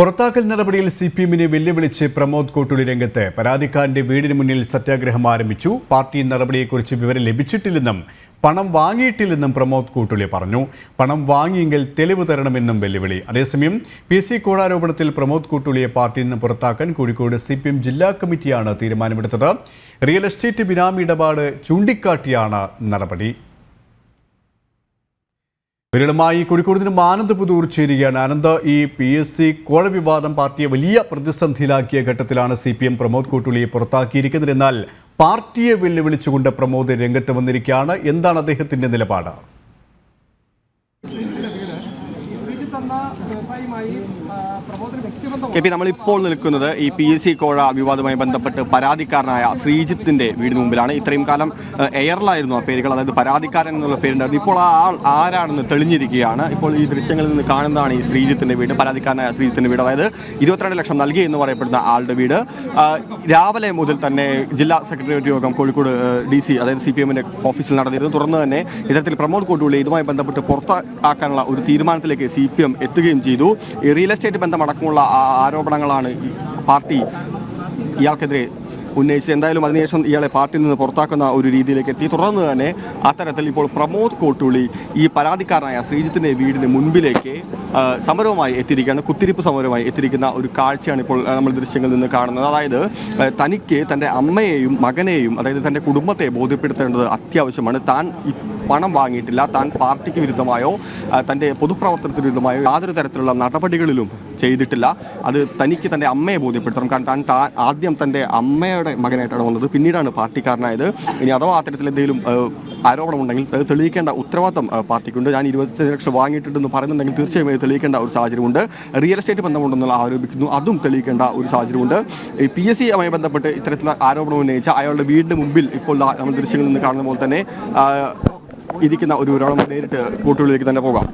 പുറത്താക്കൽ നടപടിയിൽ C P എമ്മിനെ വെല്ലുവിളിച്ച് പ്രമോദ് കോട്ടുളി രംഗത്ത് പരാതിക്കാരന്റെ വീടിന് മുന്നിൽ സത്യാഗ്രഹം ആരംഭിച്ചു. പാർട്ടി നടപടിയെക്കുറിച്ച് വിവരം ലഭിച്ചിട്ടില്ലെന്നും പണം വാങ്ങിയിട്ടില്ലെന്നും പ്രമോദ് കൂട്ടുളി പറഞ്ഞു. പണം വാങ്ങിയെങ്കിൽ തെളിവ് തരണമെന്നും വെല്ലുവിളി. അതേസമയം പി സി കോടാരോപണത്തിൽ പ്രമോദ് കൂട്ടുളിയെ പാർട്ടിയിൽ നിന്ന് പുറത്താക്കാൻ കോഴിക്കോട് സി പി എം ജില്ലാ കമ്മിറ്റിയാണ് തീരുമാനമെടുത്തത്. റിയൽ എസ്റ്റേറ്റ് ബിനാമി ഇടപാട് ചൂണ്ടിക്കാട്ടിയാണ് നടപടി. വിരളമായി കോഴിക്കോട് നിന്നും ആനന്ദ് പുതൂർ ചേരുകയാണ്. ആനന്ദ് ഈ പി എസ് സി കോഴ വിവാദം പാർട്ടിയെ വലിയ പ്രതിസന്ധിയിലാക്കിയ ഘട്ടത്തിലാണ് സി പി എം പ്രമോദ് കൂട്ടുളിയെ പുറത്താക്കിയിരിക്കുന്നത്. എന്നാൽ പാർട്ടിയെ വെല്ലുവിളിച്ചുകൊണ്ട് പ്രമോദ് രംഗത്ത് വന്നിരിക്കുകയാണ്. എന്താണ് അദ്ദേഹത്തിന്റെ നിലപാട്? കെ പി നമ്മളിപ്പോൾ നിൽക്കുന്നത് ഈ പി എസ് സി കോഴ വിവാദവുമായി ബന്ധപ്പെട്ട് പരാതിക്കാരനായ ശ്രീജിത്തിന്റെ വീടിന് മുമ്പിലാണ്. ഇത്രയും കാലം എയറിലായിരുന്നു ആ പേരുകൾ. അതായത് പരാതിക്കാരൻ എന്നുള്ള പേരുണ്ടായിരുന്നു. ഇപ്പോൾ ആ ആൾ ആരാണെന്ന് തെളിഞ്ഞിരിക്കുകയാണ്. ഇപ്പോൾ ഈ ദൃശ്യങ്ങളിൽ നിന്ന് കാണുന്നതാണ് ഈ ശ്രീജിത്തിന്റെ വീട് പരാതിക്കാരനായ ശ്രീജിത്തിന്റെ വീട്. അതായത് ഇരുപത്തിരണ്ട് ലക്ഷം നൽകി എന്ന് പറയപ്പെടുന്ന ആളുടെ വീട്. രാവിലെ മുതൽ തന്നെ ജില്ലാ സെക്രട്ടേറിയറ്റ് യോഗം കോഴിക്കോട് ഡി സി അതായത് സി പി എമ്മിന്റെ ഓഫീസിൽ നടന്നിരുന്നു. തുടർന്ന് തന്നെ ഇത്തരത്തിൽ പ്രമോദ് കോട്ടൂളി ഇതുമായി ബന്ധപ്പെട്ട് പുറത്താക്കാനുള്ള ഒരു തീരുമാനത്തിലേക്ക് സി എം എത്തുകയും ചെയ്തു. റിയൽ എസ്റ്റേറ്റ് ബന്ധമടക്കമുള്ള ആരോപണങ്ങളാണ് പാർട്ടി ഇയാൾക്കെതിരെ ഉന്നയിച്ച് എന്തായാലും അതിനുശേഷം ഇയാളെ പാർട്ടിയിൽ നിന്ന് പുറത്താക്കുന്ന ഒരു രീതിയിലേക്ക് എത്തി. തുടർന്ന് തന്നെ അത്തരത്തിൽ ഇപ്പോൾ പ്രമോദ് കോട്ടുള്ളി ഈ പരാതിക്കാരനായ ശ്രീജിത്തിന്റെ വീടിന് മുൻപിലേക്ക് സമരവുമായി എത്തിയിരിക്കുകയാണ്. കുത്തിരിപ്പ് സമരവുമായി എത്തിയിരിക്കുന്ന ഒരു കാഴ്ചയാണ് ഇപ്പോൾ നമ്മൾ ദൃശ്യങ്ങളിൽ നിന്ന് കാണുന്നത്. അതായത് തനിക്ക് തന്റെ അമ്മയെയും മകനെയും അതായത് തന്റെ കുടുംബത്തെ ബോധ്യപ്പെടുത്തേണ്ടത് അത്യാവശ്യമാണ്. താൻ പണം വാങ്ങിയിട്ടില്ല. താൻ പാർട്ടിക്ക് വിരുദ്ധമായോ തന്റെ പൊതുപ്രവർത്തനത്തിന് വിരുദ്ധമായോ യാതൊരു തരത്തിലുള്ള നടപടികളിലും ചെയ്തിട്ടില്ല. അത് തനിക്ക് തന്റെ അമ്മയെ ബോധ്യപ്പെടുത്തണം. കാരണം താൻ ആദ്യം തന്റെ അമ്മയുടെ മകനായിട്ടാണ് വന്നത്. പിന്നീടാണ് പാർട്ടിക്കാരനായത്. ഇനി അഥവാ അത്തരത്തിൽ എന്തെങ്കിലും ആരോപണം ആരോപണമുണ്ടെങ്കിൽ തെളിയിക്കേണ്ട ഉത്തരവാദിത്തം പാർട്ടിക്കുണ്ട്. ഞാൻ ഇരുപത്തി ലക്ഷം വാങ്ങിയിട്ടുണ്ടെന്ന് പറയുന്നുണ്ടെങ്കിൽ തീർച്ചയായും തെളിയിക്കേണ്ട ഒരു സാഹചര്യമുണ്ട്. റിയൽ എസ്റ്റേറ്റ് ബന്ധമുണ്ടെന്നുള്ള ആരോപിക്കുന്നു. അതും തെളിയിക്കേണ്ട ഒരു സാഹചര്യമുണ്ട്. ഈ പി എസ് സിയുമായി ബന്ധപ്പെട്ട് ഇത്തരത്തിലുള്ള ആരോപണം ഉന്നയിച്ച അയാളുടെ വീടിന് മുമ്പിൽ ഇപ്പോൾ നമ്മൾ ദൃശ്യങ്ങളിൽ നിന്ന് കാണുന്ന പോലെ തന്നെ ഇരിക്കുന്ന ഒരു ഒരാളും നേരിട്ട് കൂട്ടുകളിലേക്ക് തന്നെ പോകാം.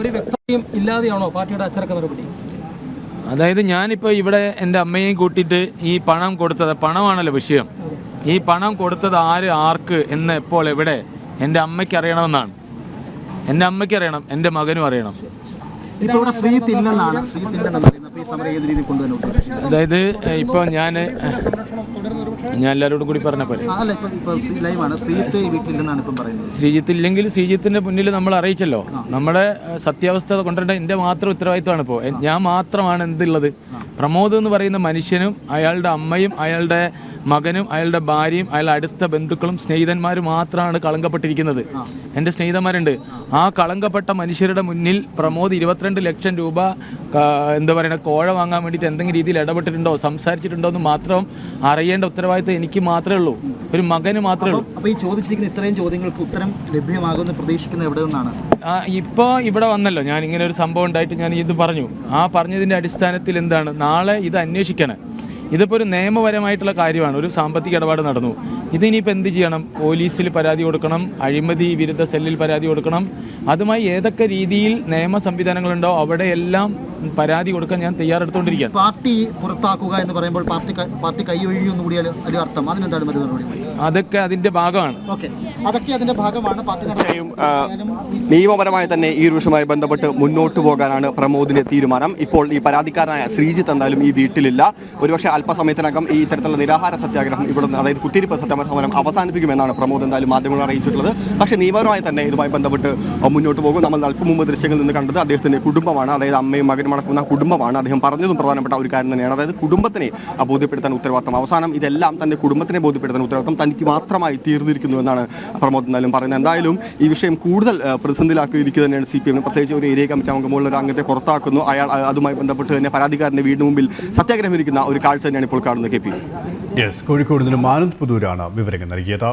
ഒരു വ്യക്തിയും ഇല്ലാതെയാണോ പാർട്ടിയുടെ അച്ചടക്ക നടപടി? അതായത് ഞാനിപ്പോൾ ഇവിടെ എന്റെ അമ്മയെയും കൂട്ടിയിട്ട് ഈ പണം കൊടുത്തത് പണമാണല്ലോ വിഷയം. ഈ പണം കൊടുത്തത് ആര് ആർക്ക് എന്ന് എപ്പോൾ എവിടെ എന്റെ അമ്മയ്ക്ക് അറിയണമെന്നാണ്. എന്റെ അമ്മയ്ക്ക് അറിയണം എന്റെ മകനും അറിയണം. അതായത് ഇപ്പോൾ ഞാൻ ഞാൻ എല്ലാവരോടും കൂടി പറഞ്ഞ പോലെ. ആ, അല്ല ഇപ്പൊ ഇപ്പൊ ശ്രീ ലൈവാണ് ശ്രീത്ത് ഈ വീട്ടിലില്ലെന്നാണ് ഇപ്പം പറയുന്നത്. ശ്രീജിത്ത് ഇല്ലെങ്കിൽ ശ്രീജിത്തിന്റെ മുന്നിൽ നമ്മൾ അറിയിച്ചല്ലോ. നമ്മുടെ സത്യാവസ്ഥ കൊണ്ടുവരേണ്ട എന്റെ മാത്രം ഉത്തരവാദിത്തമാണ് ഇപ്പോ. ഞാൻ മാത്രമാണ് എന്തുള്ളത്. പ്രമോദ് എന്ന് പറയുന്ന മനുഷ്യനും അയാളുടെ അമ്മയും അയാളുടെ മകനും അയാളുടെ ഭാര്യയും അയാളുടെ അടുത്ത ബന്ധുക്കളും സ്നേഹിതന്മാരും മാത്രമാണ് കളങ്കപ്പെട്ടിരിക്കുന്നത്. എന്റെ സ്നേഹിതന്മാരുണ്ട്. ആ കളങ്കപ്പെട്ട മനുഷ്യരുടെ മുന്നിൽ പ്രമോദ് ഇരുപത്തിരണ്ട് ലക്ഷം രൂപ എന്താ പറയുക കോഴ വാങ്ങാൻ വേണ്ടിയിട്ട് എന്തെങ്കിലും രീതിയിൽ ഇടപെട്ടിട്ടുണ്ടോ സംസാരിച്ചിട്ടുണ്ടോ എന്ന് മാത്രം അറിയേണ്ട ഉത്തരവാദിത്തം എനിക്ക് മാത്രമേ ഉള്ളൂ. ഒരു മകന് മാത്രമേ ഉള്ളൂ. അപ്പോൾ ഈ ചോദിച്ചിരിക്കുന്ന ഇത്രയും ചോദ്യങ്ങൾക്ക് ഉത്തരം ലഭ്യമാകുമെന്ന് പ്രതീക്ഷിക്കുന്ന എവിടെ നിന്നാണ്? ആ, ഇപ്പൊ ഇവിടെ വന്നല്ലോ. ഞാൻ ഇങ്ങനെ ഒരു സംഭവം ഉണ്ടായിട്ട് ഞാൻ ഇത് പറഞ്ഞു. ആ പറഞ്ഞതിന്റെ അടിസ്ഥാനത്തിൽ എന്താണ്? നാളെ ഇത് അന്വേഷിക്കണം. ഇതിപ്പോ ഒരു നിയമപരമായിട്ടുള്ള കാര്യമാണ്. ഒരു സാമ്പത്തിക ഇടപാട് നടന്നു. ഇതിനിപ്പോൾ എന്ത് ചെയ്യണം? പോലീസിൽ പരാതി കൊടുക്കണം. അഴിമതി വിരുദ്ധ സെല്ലിൽ പരാതി കൊടുക്കണം. അതുമായി ഏതൊക്കെ രീതിയിൽ നിയമ സംവിധാനങ്ങളുണ്ടോ അവിടെയെല്ലാം പരാതി കൊടുക്കാൻ ഞാൻ തയ്യാറെടുത്തുകൊണ്ടിരിക്കുകയാണ്. പാർട്ടി പുറത്താക്കുക എന്ന് പറയുമ്പോൾ പാർട്ടി പാർട്ടി കൈയൊഴിയൊന്നും കൂടി അതിൽ അർത്ഥം അതിനെന്താണ് മറ്റു അതൊക്കെ അതിന്റെ ഭാഗമാണ്. ഓക്കെ. അതൊക്കെ അതിന്റെ ഭാഗമാണ്. നിയമപരമായി തന്നെ ഈ ഒരു വിഷയവുമായി ബന്ധപ്പെട്ട് മുന്നോട്ട് പോകാനാണ് പ്രമോദിന്റെ തീരുമാനം. ഇപ്പോൾ ഈ പരാതിക്കാരനായ ശ്രീജിത്ത് എന്തായാലും ഈ വീട്ടിലില്ല. ഒരുപക്ഷെ അല്പസമയത്തിനകം ഈ ഇത്തരത്തിലുള്ള നിരാഹാര സത്യാഗ്രഹം ഇവിടെ നിന്ന് അതായത് കുത്തിരിപ്പ് സത്യാഗ്രഹ അവസാനിപ്പിക്കുമെന്നാണ് പ്രമോദ് എന്തായാലും മാധ്യമങ്ങൾ അറിയിച്ചിട്ടുള്ളത്. പക്ഷേ നിയമപരമായി തന്നെ ഇതുമായി ബന്ധപ്പെട്ട് മുന്നോട്ട് പോകും. നമ്മൾ അല്പം മുമ്പ് ദൃശ്യങ്ങളിൽ നിന്ന് കണ്ടത് അദ്ദേഹത്തിന്റെ കുടുംബമാണ്. അതായത് അമ്മയും മകനും അടക്കുന്ന കുടുംബമാണ്. അദ്ദേഹം പറഞ്ഞതും പ്രധാനപ്പെട്ട ഒരു കാര്യം തന്നെയാണ്. അതായത് കുടുംബത്തിനെ ബോധ്യപ്പെടുത്താൻ ഉത്തരവാദിത്തം. അവസാനം ഇതെല്ലാം തന്റെ കുടുംബത്തിനെ ബോധ്യപ്പെടുത്താൻ ഉത്തരവാദിത്തം തനിക്ക് മാത്രമായി തീർന്നിരിക്കുന്നു എന്നാണ് പ്രമോദ് എന്നാലും പറയുന്നത്. എന്തായാലും ഈ വിഷയം കൂടുതൽ പ്രതിസന്ധിയിലാക്കിയിരിക്കുക തന്നെയാണ് സി പി എമ്മിന് പ്രത്യേകിച്ച് ഒരു ഏരിയ കമ്മിറ്റി അംഗമുള്ള ഒരു അംഗത്തെ പുറത്താക്കുന്നു. അയാൾ അതുമായി ബന്ധപ്പെട്ട് തന്നെ പരാതിക്കാരന്റെ വീടിന് മുമ്പിൽ സത്യാഗ്രഹം ഇരിക്കുന്ന ഒരു കാഴ്ച തന്നെയാണ് ഇപ്പോൾ കാണുന്നത് കെ പി. യെസ് കോഴിക്കോട് നിന്നും ആനന്ദ് പുതൂരാണ് വിവരങ്ങൾ നൽകിയത്.